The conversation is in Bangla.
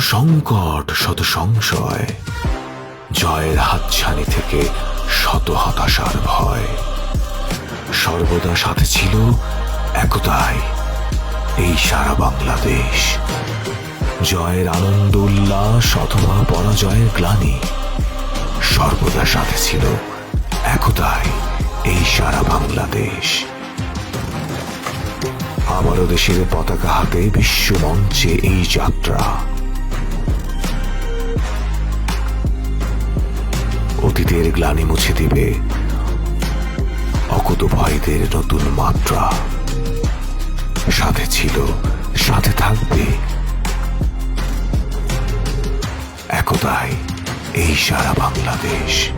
সংকট, শত সংশয়। জয়ের হাতছানি থেকে শত হতাশার ভয়। সর্বদা সাথে ছিল একতাই, এই সারা বাংলাদেশ। জয়ের আনন্দ, উল্লাস অথবা পরাজয়ের গ্লানি, সর্বদা সাথে ছিল একতাই, এই সারা বাংলাদেশ। আবারও দেশের পতাকা হাতে বিশ্ব মঞ্চে এই যাত্রা। অতীতের গ্লানি মুছে দিবে। অকুত ভয়দের নতুন মাত্রা। সাথে ছিল, সাথে থাকবে। একতাই এই সারা বাংলাদেশ।